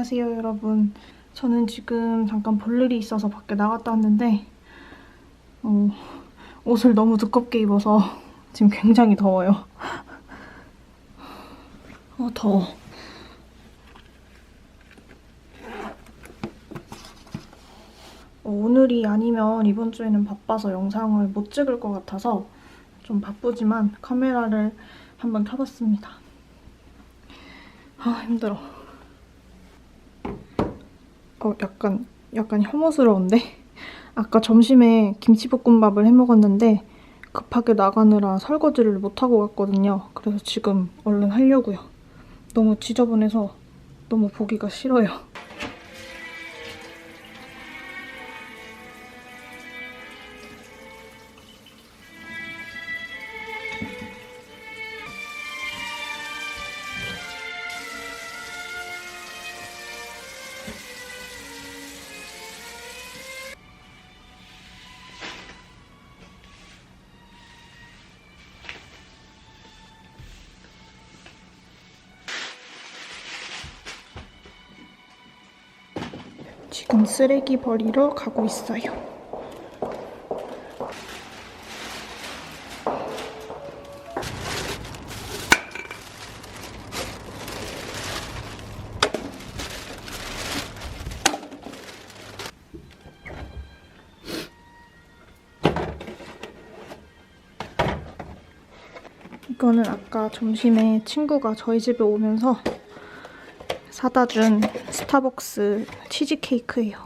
안녕하세요, 여러분. 저는 지금 잠깐 볼 일이 있어서 밖에 나갔다 왔는데, 어, 옷을 너무 두껍게 입어서 지금 굉장히 더워요. 어, 더워. 어, 오늘이 아니면 이번 주에는 바빠서 영상을 못 찍을 것 같아서 좀 바쁘지만 카메라를 한번 켜봤습니다. 아, 힘들어. 어, 약간, 약간 혐오스러운데? 아까 점심에 김치볶음밥을 해 먹었는데 급하게 나가느라 설거지를 못하고 갔거든요. 그래서 지금 얼른 하려고요. 너무 지저분해서 너무 보기가 싫어요. 지금 쓰레기 버리러 가고 있어요. 이거는 아까 점심에 친구가 저희 집에 오면서 사다 준 스타벅스 치즈케이크예요.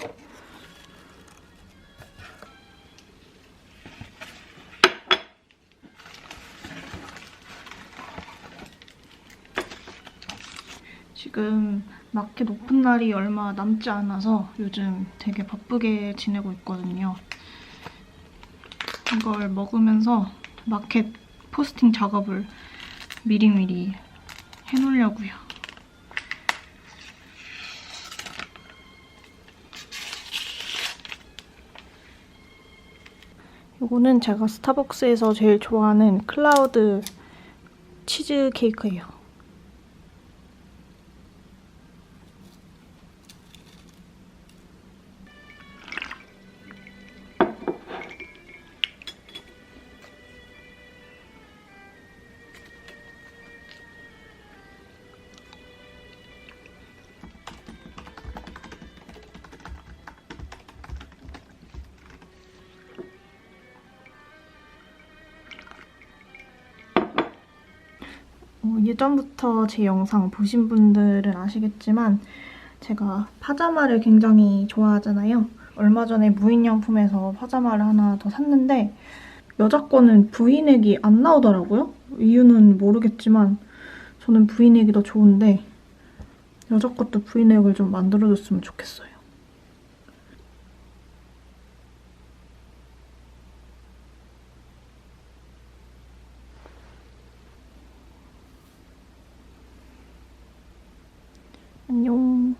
지금 마켓 오픈 날이 얼마 남지 않아서 요즘 되게 바쁘게 지내고 있거든요. 이걸 먹으면서 마켓 포스팅 작업을 미리미리 해놓으려고요. 이거는 제가 스타벅스에서 제일 좋아하는 클라우드 치즈 케이크예요. 어, 예전부터 제 영상 보신 분들은 아시겠지만 제가 파자마를 굉장히 좋아하잖아요. 얼마 전에 무인양품에서 파자마를 하나 더 샀는데 여자 거는 브이넥이 안 나오더라고요. 이유는 모르겠지만 저는 브이넥이 더 좋은데 여자 것도 브이넥을 좀 만들어줬으면 좋겠어요. 안녕.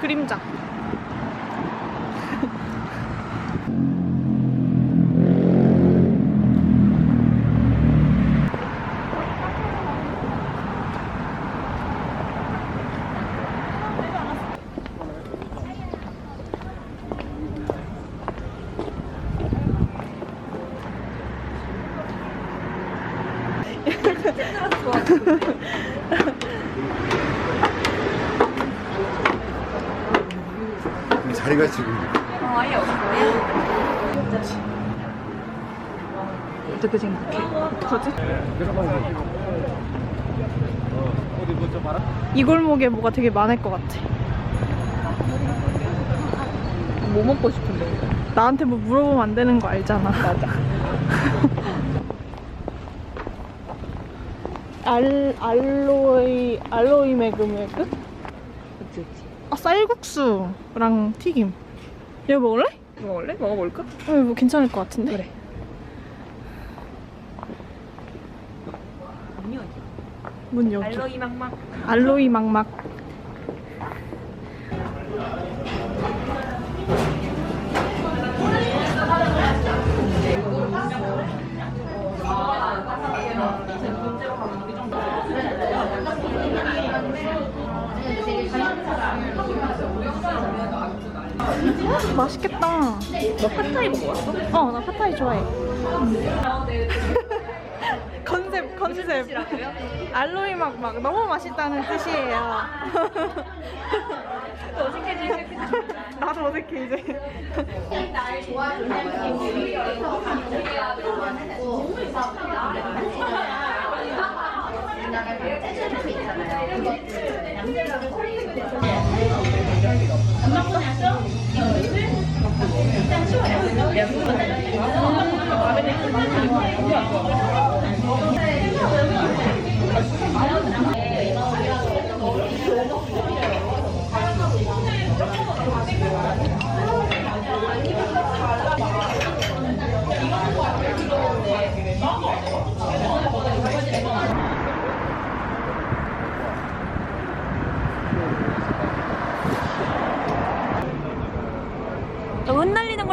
그림자. 자리가 지금 어떻게 생각해? 어떡하지? 이 골목에 뭐가 되게 많을 것 같아. 뭐 먹고 싶은데? 나한테 뭐 물어보면 안 되는 거 알잖아. 맞아. 알 알로이 알로이 매그매그? 그치, 그치. 아 쌀국수랑 튀김. 이거 먹을래? 먹을래? 먹어볼까? 어, 이거 괜찮을 것 같은데. 그래. 문 여기. 알로이 막막. 알로이 막막. 맛있겠다. 너 팟타이 먹어봤어? 어, 나 팟타이 좋아해. 컨셉, 컨셉. 알로이 막, 막 너무 맛있다는 뜻이에요. 어색해지 나도 어색해, 이제. 너 흩날리는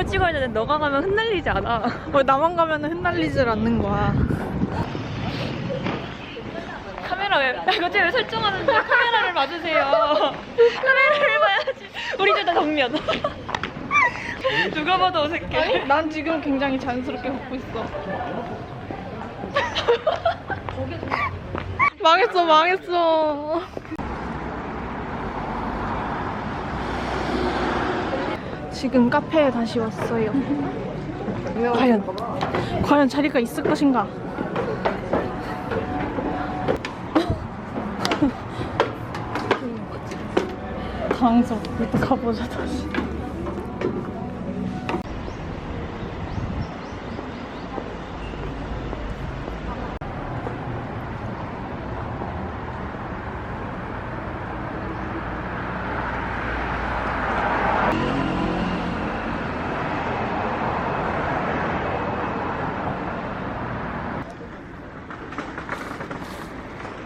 걸 찍어야 되는데 너가 가면 흩날리지 않아 왜 나만 가면 흩날리질 않는 거야. 카메라 왜 이거 지금 왜 설정하는데 카메라를 봐주세요 카메라를 봐야지 우리 둘 다 정면 누가 봐도 어색해 난 지금 굉장히 자연스럽게 걷고 있어. 망했어, 망했어. 지금 카페에 다시 왔어요. 과연, 과연 자리가 있을 것인가? 당황스럽다. 가보자, 다시.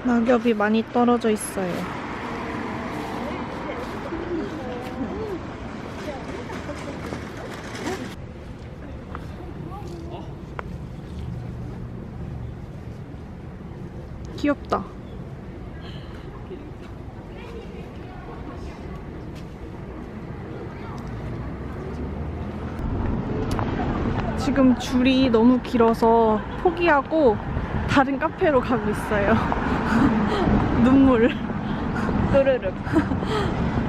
낙엽이 많이 떨어져 있어요. 귀엽다. 지금 줄이 너무 길어서 포기하고 다른 카페로 가고 있어요. 눈물. 뚜르륵